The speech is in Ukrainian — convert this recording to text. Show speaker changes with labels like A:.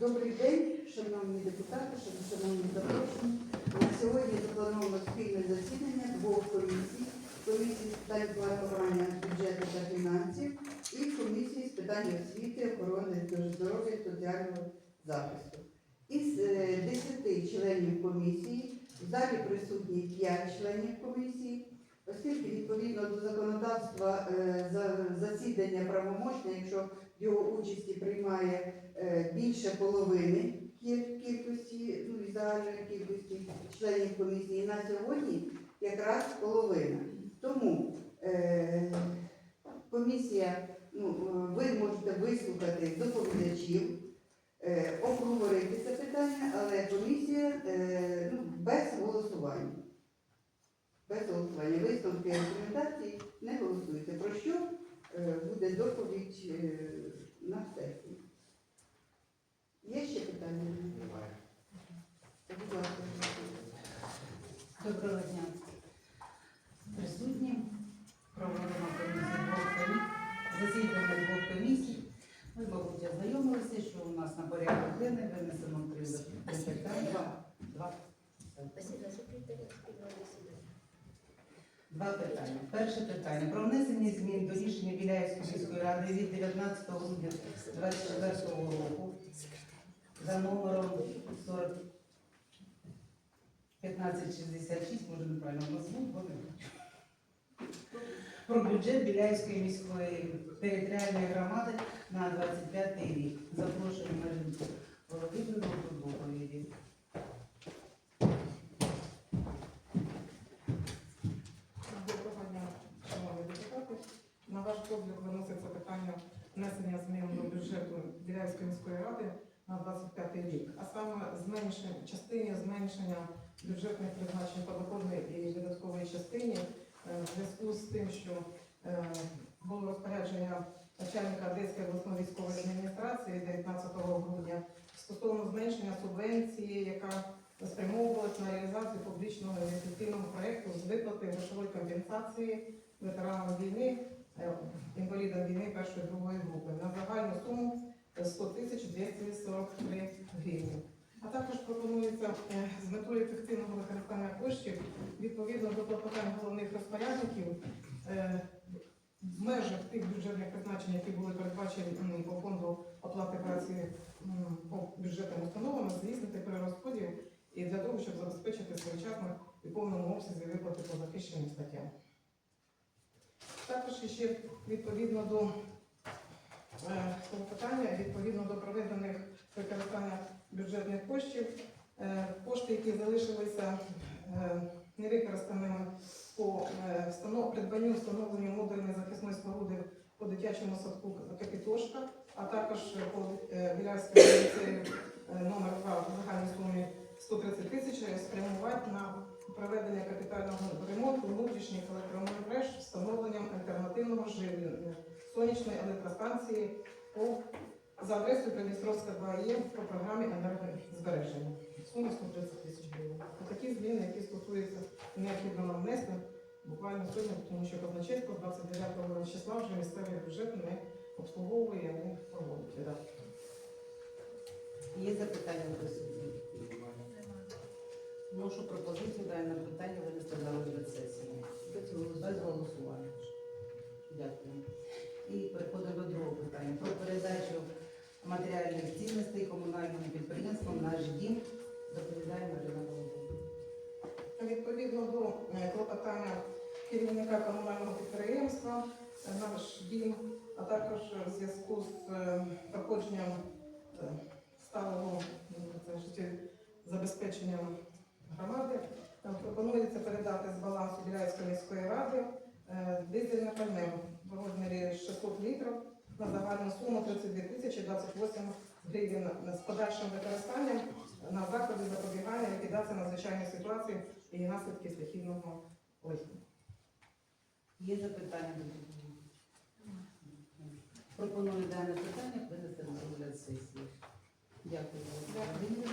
A: Добрий день, шановні депутати, шановні запрошені. На сьогодні заплановано спільне засідання двох комісій. Комісії з питань планування бюджету та фінансів і комісії з питань освіти, охорони здоров'я і соціального захисту. Із е, 10 членів комісії в залі присутні 5 членів комісії. Оскільки відповідно до законодавства е, за- засідання правомочне, якщо в його участі приймає е, більше половини кількості, ну і загальної кількості членів комісії на сьогодні якраз половина. Тому е, комісія, ну, ви можете вислухати доповідачів, е, обговорити це питання, але комісія е, ну, без голосування. Без голосування. Висновки рекомендації не голосуйте. Про що е, буде доповідь е, на сесії? Є ще питання?
B: Немає.
C: Доброго дня. Присутні. Проводимо комісію двох комісій. Засідання двох комісій. Ви, мабуть, ознайомилися, що у нас на порядок денний винесено три три питання. Два. Два.
D: Засідання секретаря спільного засідання.
C: Два питання. Перше питання. Про внесення змін до рішення Біляївської міської ради від 19 грудня 2024 року за номером 40 1566, може неправильно назву, бо. Про бюджет Біляївської міської територіальної громади на 25 рік. Запрошуємо Маринку Володимирівну до доповіді.
E: Доброго дня, шановні депутати. На ваш розгляд виноситься питання внесення змін до бюджету Біляївської міської ради на 25 рік, а саме зменшення частині зменшення бюджетних призначень подоходної і видаткової частині е, в зв'язку з тим, що е, було розпорядження начальника Одеської обласної військової адміністрації 19 грудня стосовно зменшення субвенції, яка спрямовувалась на реалізацію публічного інвестиційного проєкту з виплати грошової компенсації ветеранам війни, інвалідам війни першої другої групи на загальну суму 100 тисяч 243 гривні. А також пропонується е, з метою ефективного використання коштів відповідно до клопотань головних розпорядників е, в межах тих бюджетних призначень, які були передбачені по фонду оплати праці по бюджетним установам, здійснити перерозподіл і для того, щоб забезпечити своєчасно і повному обсязі виплати по захищеним статтям. Також ще відповідно до е, питання, відповідно до проведених використання бюджетних коштів, е, кошти, які залишилися е, невикористаними по придбанню встановленню модульної захисної споруди по дитячому садку Капітошка, а також по Біляйському ліцею номер 2 в загальній сумі 130 тисяч спрямувати на проведення капітального ремонту внутрішніх електромереж з встановленням альтернативного живлення сонячної електростанції по за адресою Придністровська 2Е по програмі енергозбереження. Сума 130 тисяч гривень. Такі зміни, які стосуються необхідно нам буквально сьогодні, тому що казначейство 29 числа вже місцевий бюджет не обслуговує, а не проводить видатки.
C: Є запитання до присутніх? Вношу пропозицію дане питання винести на розгляд сесії. Без голосування. Дякую. І переходимо до другого питання. Про передачу матеріальних цінностей комунальним підприємствам «Наш дім». Доповідає Марина Володимирівна.
E: Відповідно до е, клопотання керівника комунального підприємства е, наш дім, а також в зв'язку з е, проходженням сталого м, це життєзабезпечення громади, пропонується передати з балансу Біляївської міської ради дизельне пальне в розмірі 600 літрів на загальну суму 32 тисячі 28 гривень з подальшим використанням на заходи запобігання ліквідації надзвичайної ситуації і наслідки стихійного лиха.
C: Є запитання до доповіді? Пропоную дане питання винести на розгляд сесії. Дякую, Володимира